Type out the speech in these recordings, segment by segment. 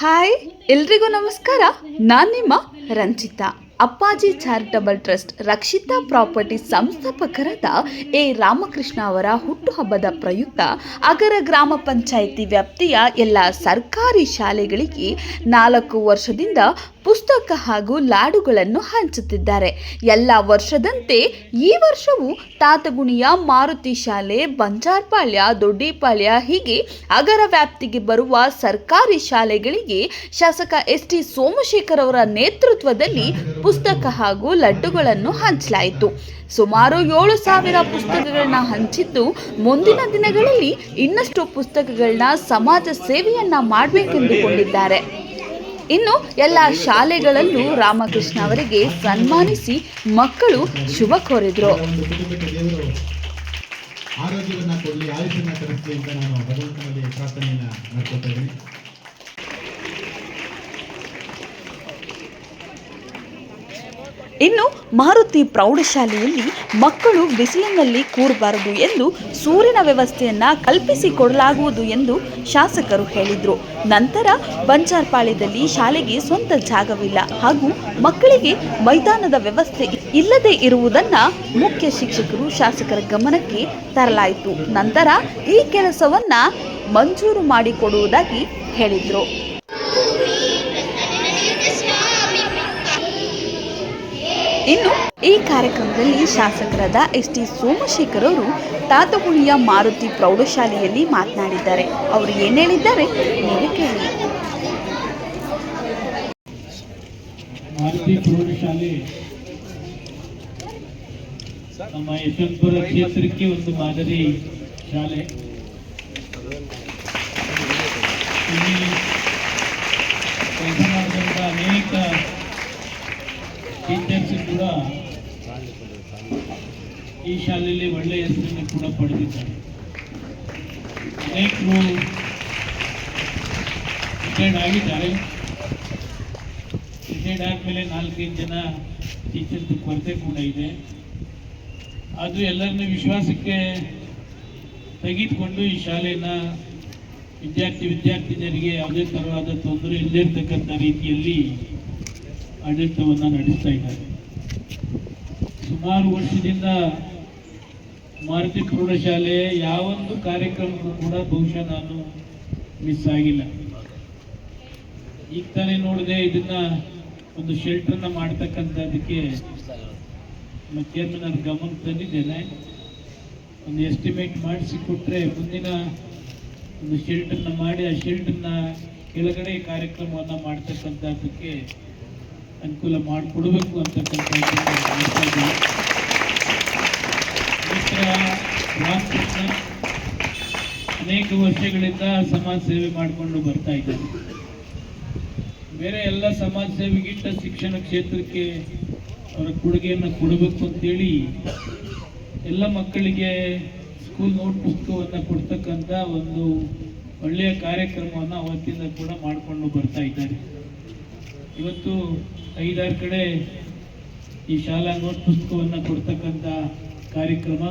Hi ಎಲ್ರಿಗೂ ನಮಸ್ಕಾರ. ನಾನು ನಿಮ್ಮ Ranjitha Appaji charitable trust Rakshitha property ಸಂಸ್ಥಾಪಕರಾದ ಎ. ರಾಮಕೃಷ್ಣ ಅವರ ಹುಟ್ಟುಹಬ್ಬದ ಪ್ರಯುಕ್ತ ಅಗರ ಗ್ರಾಮ ಪಂಚಾಯಿತಿ ವ್ಯಾಪ್ತಿಯ ಎಲ್ಲ ಸರ್ಕಾರಿ ಶಾಲೆಗಳಿಗೆ ನಾಲ್ಕು ವರ್ಷದಿಂದ ಪುಸ್ತಕ ಹಾಗೂ ಲಾಡುಗಳನ್ನು ಹಂಚುತ್ತಿದ್ದಾರೆ. ಎಲ್ಲ ವರ್ಷದಂತೆ ಈ ವರ್ಷವೂ ತಾತಗುಣಿಯ ಮಾರುತಿ ಶಾಲೆ ಬಂಜಾರ್ಪಾಳ್ಯ ದೊಡ್ಡಿಪಾಳ್ಯ ಹೀಗೆ ಅಗರ ವ್ಯಾಪ್ತಿಗೆ ಬರುವ ಸರ್ಕಾರಿ ಶಾಲೆಗಳಿಗೆ ಶಾಸಕ ಎಸ್ ಟಿ ಸೋಮಶೇಖರ್ ಅವರ ನೇತೃತ್ವದಲ್ಲಿ ಪುಸ್ತಕ ಹಾಗೂ ಲಡ್ಡುಗಳನ್ನು ಹಂಚಲಾಯಿತು. ಸುಮಾರು ಏಳು ಸಾವಿರ ಪುಸ್ತಕಗಳನ್ನ ಹಂಚಿದ್ದು ಮುಂದಿನ ದಿನಗಳಲ್ಲಿ ಇನ್ನಷ್ಟು ಪುಸ್ತಕಗಳನ್ನ ಸಮಾಜ ಸೇವೆಯನ್ನ ಮಾಡಬೇಕೆಂದುಕೊಂಡಿದ್ದಾರೆ. ಇನ್ನು ಎಲ್ಲ ಶಾಲೆಗಳಲ್ಲೂ ರಾಮಕೃಷ್ಣ ಅವರಿಗೆ ಸನ್ಮಾನಿಸಿ ಮಕ್ಕಳು ಶುಭ ಕೋರಿದ್ರು. ಆರೋಗ್ಯವನ್ನ ಕೊಡಲಿ ಆಯುಷನ್ನ ತರಿಸಲಿ ಅಂತ ನಾನು ಭಗವಂತನಲ್ಲಿ ಪ್ರಾರ್ಥನೆಯನ್ನ ಮಾಡ್ಕೊತಾ ಇದ್ದೀನಿ. ಇನ್ನು ಮಾರುತಿ ಪ್ರೌಢಶಾಲೆಯಲ್ಲಿ ಮಕ್ಕಳು ಬಿಸಿಲಿನಲ್ಲಿ ಕೂರಬಾರದು ಎಂದು ಸೂರ್ಯನ ವ್ಯವಸ್ಥೆಯನ್ನ ಕಲ್ಪಿಸಿಕೊಡಲಾಗುವುದು ಎಂದು ಶಾಸಕರು ಹೇಳಿದರು. ನಂತರ ಬಂಜಾರ್ಪಾಳ್ಯದಲ್ಲಿ ಶಾಲೆಗೆ ಸ್ವಂತ ಜಾಗವಿಲ್ಲ. ಹಾಗೂ ಮಕ್ಕಳಿಗೆ ಮೈದಾನದ ವ್ಯವಸ್ಥೆ ಇಲ್ಲದೆ ಇರುವುದನ್ನ ಮುಖ್ಯ ಶಿಕ್ಷಕರು ಶಾಸಕರ ಗಮನಕ್ಕೆ ತರಲಾಯಿತು. ನಂತರ ಈ ಕೆಲಸವನ್ನ ಮಂಜೂರು ಮಾಡಿಕೊಡುವುದಾಗಿ ಹೇಳಿದರು. ಇನ್ನು ಈ ಕಾರ್ಯಕ್ರಮದಲ್ಲಿ ಶಾಸಕರಾದ ಎಸ್ ಟಿ ಸೋಮಶೇಖರ್ ಅವರು ತಾತಗುಣಿಯ ಮಾರುತಿ ಪ್ರೌಢಶಾಲೆಯಲ್ಲಿ ಮಾತನಾಡಿದ್ದಾರೆ. ಅವರು ಏನು ಹೇಳಿದ್ದಾರೆ? ನೀವು ಕೇಳಿ. ಮಾರುತಿ ಪ್ರೌಢಶಾಲೆ ನಮ್ಮ ಕ್ಷೇತ್ರಕ್ಕೆ ಒಂದು ಮಾದರಿ ಶಾಲೆ. ಅನೇಕ ಟೀಚರ್ಸ್ ಈ ಶಾಲೆಯಲ್ಲಿ ಒಳ್ಳೆಯ ಹೆಸರನ್ನು ಕೂಡ ಪಡೆದಿದ್ದಾರೆ. ಅನೇಕರು ರಿಟೈರ್ಡ್ ಆಗಿದ್ದಾರೆ. ರಿಟೈರ್ಡ್ ಆದಮೇಲೆ ನಾಲ್ಕೈದು ಜನ ಟೀಚರ್ಸ್ ಕೊರತೆ ಕೂಡ ಇದೆ. ಅದು ಎಲ್ಲರನ್ನ ವಿಶ್ವಾಸಕ್ಕೆ ತೆಗೆದುಕೊಂಡು ಈ ಶಾಲೆನ ವಿದ್ಯಾರ್ಥಿ ವಿದ್ಯಾರ್ಥಿನಿಯರಿಗೆ ಯಾವುದೇ ತರಹದ ತೊಂದರೆ ಇಲ್ಲದಿರ್ತಕ್ಕಂಥ ರೀತಿಯಲ್ಲಿ ಆಡಳಿತವನ್ನು ನಡೆಸ್ತಾ ಇದ್ದಾರೆ. ಸುಮಾರು ವರ್ಷದಿಂದ ಮಾರುತಿ ಪ್ರೌಢಶಾಲೆ ಯಾವೊಂದು ಕಾರ್ಯಕ್ರಮಕ್ಕೂ ಕೂಡ ಬಹುಶಃ ನಾನು ಮಿಸ್ ಆಗಿಲ್ಲ. ಈಗ ತಾನೇ ನೋಡಿದೆ ಇದನ್ನ ಒಂದು ಶೆಲ್ಟರ್ನ ಮಾಡ್ತಕ್ಕಂಥದ್ದಕ್ಕೆ ನಮ್ಮ ಚೇರ್ಮನ್ ಅವ್ರ ಗಮನಕ್ಕೆ ತಂದಿದ್ದೇನೆ. ಒಂದು ಎಸ್ಟಿಮೇಟ್ ಮಾಡಿಸಿ ಕೊಟ್ಟರೆ ಮುಂದಿನ ಒಂದು ಶೆಲ್ಟರ್ನ ಮಾಡಿ ಆ ಶೆಲ್ಟರ್ನ ಕೆಳಗಡೆ ಕಾರ್ಯಕ್ರಮವನ್ನು ಮಾಡ್ತಕ್ಕಂಥದ್ದಕ್ಕೆ ಅನುಕೂಲ ಮಾಡಿಕೊಡಬೇಕು ಅಂತಕ್ಕಂಥ ಅನೇಕ ವರ್ಷಗಳಿಂದ ಸಮಾಜ ಸೇವೆ ಮಾಡಿಕೊಂಡು ಬರ್ತಾ ಇದ್ದಾರೆ ಬೇರೆ ಎಲ್ಲ ಸಮಾಜ ಸೇವೆಗಿಂತ ಶಿಕ್ಷಣ ಕ್ಷೇತ್ರಕ್ಕೆ ಅವರ ಕೊಡುಗೆಯನ್ನು ಕೊಡಬೇಕು ಅಂತೇಳಿ ಎಲ್ಲ ಮಕ್ಕಳಿಗೆ ಸ್ಕೂಲ್ ನೋಟ್ ಪುಸ್ತಕವನ್ನು ಕೊಡ್ತಕ್ಕಂಥ ಒಂದು ಒಳ್ಳೆಯ ಕಾರ್ಯಕ್ರಮವನ್ನು ಅವತ್ತಿಂದ ಕೂಡ ಮಾಡಿಕೊಂಡು ಬರ್ತಾ ಇದ್ದಾರೆ. ಇವತ್ತು ಐದಾರು ಕಡೆ ಈ ಶಾಲಾ ನೋಟ್ ಪುಸ್ತಕವನ್ನು ಕೊಡ್ತಕ್ಕಂಥ ಕಾರ್ಯಕ್ರಮ.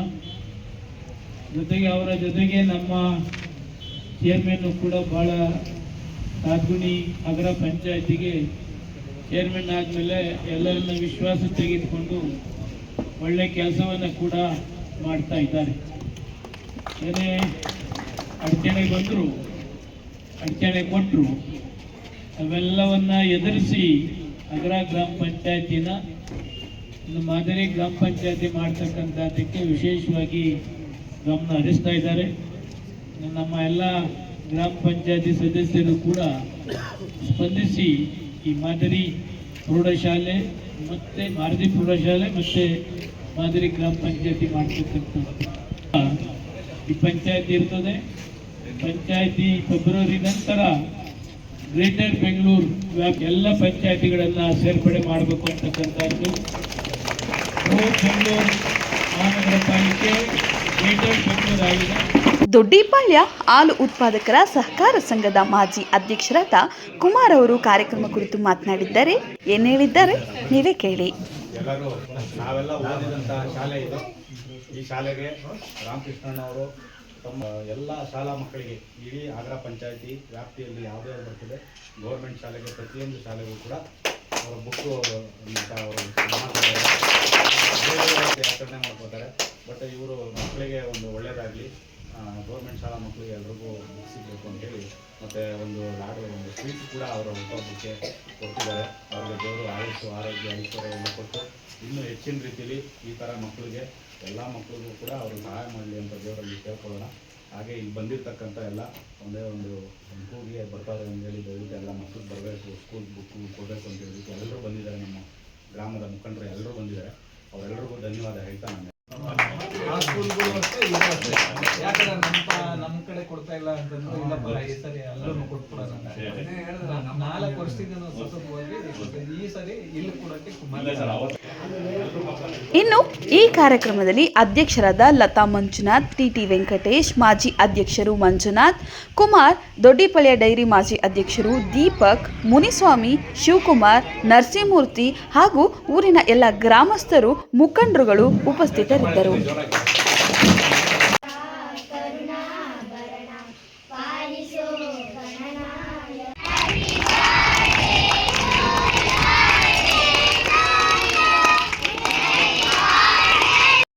ಜೊತೆಗೆ ಅವರ ಜೊತೆಗೆ ನಮ್ಮ ಚೇರ್ಮನ್ನು ಕೂಡ ಭಾಳ ತಾದ್ಗುಣಿ ಅಗ್ರ ಪಂಚಾಯತಿಗೆ ಚೇರ್ಮನ್ ಆದಮೇಲೆ ಎಲ್ಲರನ್ನ ವಿಶ್ವಾಸ ತೆಗೆದುಕೊಂಡು ಒಳ್ಳೆ ಕೆಲಸವನ್ನು ಕೂಡ ಮಾಡ್ತಾ ಇದ್ದಾರೆ. ಏನೇ ಅಡಚಣೆ ಬಂದರು, ಅಡಚಣೆ ಕೊಟ್ಟರು ಅವೆಲ್ಲವನ್ನ ಎದುರಿಸಿ ಅಗ್ರ ಗ್ರಾಮ ಪಂಚಾಯತಿನ ಒಂದು ಮಾದರಿ ಗ್ರಾಮ ಪಂಚಾಯತಿ ಮಾಡ್ತಕ್ಕಂಥದ್ದಕ್ಕೆ ವಿಶೇಷವಾಗಿ ಗಮನ ಹರಿಸ್ತಾ ಇದ್ದಾರೆ. ನಮ್ಮ ಎಲ್ಲ ಗ್ರಾಮ ಪಂಚಾಯತಿ ಸದಸ್ಯರು ಕೂಡ ಸ್ಪಂದಿಸಿ ಈ ಮಾದರಿ ಪ್ರೌಢಶಾಲೆ ಮತ್ತೆ ಮಾರುತಿ ಪ್ರೌಢಶಾಲೆ ಮತ್ತೆ ಮಾದರಿ ಗ್ರಾಮ ಪಂಚಾಯತಿ ಮಾಡ್ತಕ್ಕಂಥದ್ದು. ಈ ಪಂಚಾಯತಿ ಇರ್ತದೆ. ಪಂಚಾಯತಿ ಫೆಬ್ರವರಿ ನಂತರ ಗ್ರೇಟರ್ ಬೆಂಗಳೂರು ಇವಾಗ ಎಲ್ಲ ಪಂಚಾಯತಿಗಳನ್ನ ಸೇರ್ಪಡೆ ಮಾಡಬೇಕು ಅಂತಕ್ಕಂಥದ್ದು. ಬೆಂಗಳೂರು ಮಹಾನಗರ ಪಾಲಿಕೆ ಗ್ರೇಟರ್ ಬೆಂಗಳೂರು ಆಗಿದೆ. ದೊಡ್ಡಿಪಾಳ್ಯ ಹಾಲು ಉತ್ಪಾದಕರ ಸಹಕಾರ ಸಂಘದ ಮಾಜಿ ಅಧ್ಯಕ್ಷರಾದ ಕುಮಾರ್ ಅವರು ಕಾರ್ಯಕ್ರಮ ಕುರಿತು ಮಾತನಾಡಿದ್ದಾರೆ. ಏನು ಹೇಳಿದ್ದಾರೆ? ನೀವೇ ಕೇಳಿ. ಎಲ್ಲರೂ ನಾವೆಲ್ಲ ಓದಿದಂತಹ ಶಾಲೆ ಇದು. ಈ ಶಾಲೆಗೆ ರಾಮಕೃಷ್ಣನವರು ತಮ್ಮ ಎಲ್ಲ ಶಾಲಾ ಮಕ್ಕಳಿಗೆ ಇಡೀ ಆಗ್ರಾ ಪಂಚಾಯತಿ ವ್ಯಾಪ್ತಿಯಲ್ಲಿ ಯಾವುದೇ ಬರ್ತದೆ ಗೌರ್ಮೆಂಟ್ ಶಾಲೆಗೆ, ಪ್ರತಿಯೊಂದು ಶಾಲೆಗೂ ಕೂಡ ಅವರ ಬುಕ್ಕು ಅವರು ಆಚರಣೆ ಮಾಡ್ಕೋತಾರೆ ಬಟ್ ಇವರು ಮಕ್ಕಳಿಗೆ ಒಂದು ಒಳ್ಳೆಯದಾಗಲಿ ಗೌರ್ಮೆಂಟ್ ಶಾಲಾ ಮಕ್ಕಳಿಗೆ ಎಲ್ರಿಗೂ ಬುಕ್ ಸಿಗಬೇಕು ಅಂತೇಳಿ ಮತ್ತು ಒಂದು ಲಾಡು ಒಂದು ಸ್ವೀಟ್ ಕೂಡ ಅವರ ಉಪಭೋಗಕ್ಕೆ ಕೊಟ್ಟಿದ್ದಾರೆ. ಅವರಿಗೆ ದೇವರು ಆಯುಷು, ಆರೋಗ್ಯ, ಐಶ್ವರ್ಯ ಎಲ್ಲ ಕೊಟ್ಟು ಇನ್ನೂ ಹೆಚ್ಚಿನ ರೀತಿಯಲ್ಲಿ ಈ ಥರ ಮಕ್ಕಳಿಗೆ ಎಲ್ಲ ಮಕ್ಕಳಿಗೂ ಕೂಡ ಅವರು ಸಹಾಯ ಮಾಡಲಿ ಅಂತ ದೇವರಲ್ಲಿ ಕೇಳ್ಕೊಳ್ಳೋಣ. ಹಾಗೆ ಇಲ್ಲಿ ಬಂದಿರತಕ್ಕಂಥ ಎಲ್ಲ ಒಂದೇ ಒಂದು ಒಂದು ಬರ್ತಾರೆ ಅಂತ ಹೇಳಿ ದಯವಿಟ್ಟು ಎಲ್ಲ ಮಕ್ಕಳು ಬರಬೇಕು ಸ್ಕೂಲ್ ಬುಕ್ಕು ಕೊಡಬೇಕು ಅಂತ ಹೇಳಿಬಿಟ್ಟು ಎಲ್ಲರೂ ಬಂದಿದ್ದಾರೆ ನಮ್ಮ ಗ್ರಾಮದ ಮುಖಂಡರು, ಎಲ್ಲರೂ ಬಂದಿದ್ದಾರೆ. ಅವರೆಲ್ಲರಿಗೂ ಧನ್ಯವಾದ ಹೇಳ್ತಾ ನಾನು ಆ ಸ್ಕೂಲ್ಗಳು ಅಷ್ಟೇ ಇದು ಅಷ್ಟೇ ಯಾಕಂದ್ರೆ ನಮ್ಮ ನಮ್ಮ ಕಡೆ ಕೊಡ್ತಾ ಇಲ್ಲ ಅಂತಂದ್ರೆ ಇಲ್ಲಪ್ಪ ಈ ಸರಿ ಎಲ್ಲರೂ ಕೊಟ್ಬಿಡೋಣ ಅಂತ. ನಾಲ್ಕು ವರ್ಷದಿಂದ ನಾವು ಸತತವಾಗಿ ಈ ಸರಿ ಇಲ್ಲಿ ಕೊಡಕ್ಕೆ ಕುಮಾರ ಇನ್ನು ಈ ಕಾರ್ಯಕ್ರಮದಲ್ಲಿ ಅಧ್ಯಕ್ಷರಾದ ಲತಾ ಮಂಜುನಾಥ್ ಟಿಟಿ ವೆಂಕಟೇಶ್ ಮಾಜಿ ಅಧ್ಯಕ್ಷರು ಮಂಜುನಾಥ್ ಕುಮಾರ್ ದೊಡ್ಡಿಪಳ್ಳಿಯ ಡೈರಿ ಮಾಜಿ ಅಧ್ಯಕ್ಷರು ದೀಪಕ್ ಮುನಿಸ್ವಾಮಿ ಶಿವಕುಮಾರ್ ನರಸಿಂಹಮೂರ್ತಿ ಹಾಗೂ ಊರಿನ ಎಲ್ಲ ಗ್ರಾಮಸ್ಥರು ಮುಖಂಡರುಗಳು ಉಪಸ್ಥಿತರಿದ್ದರು. garoto.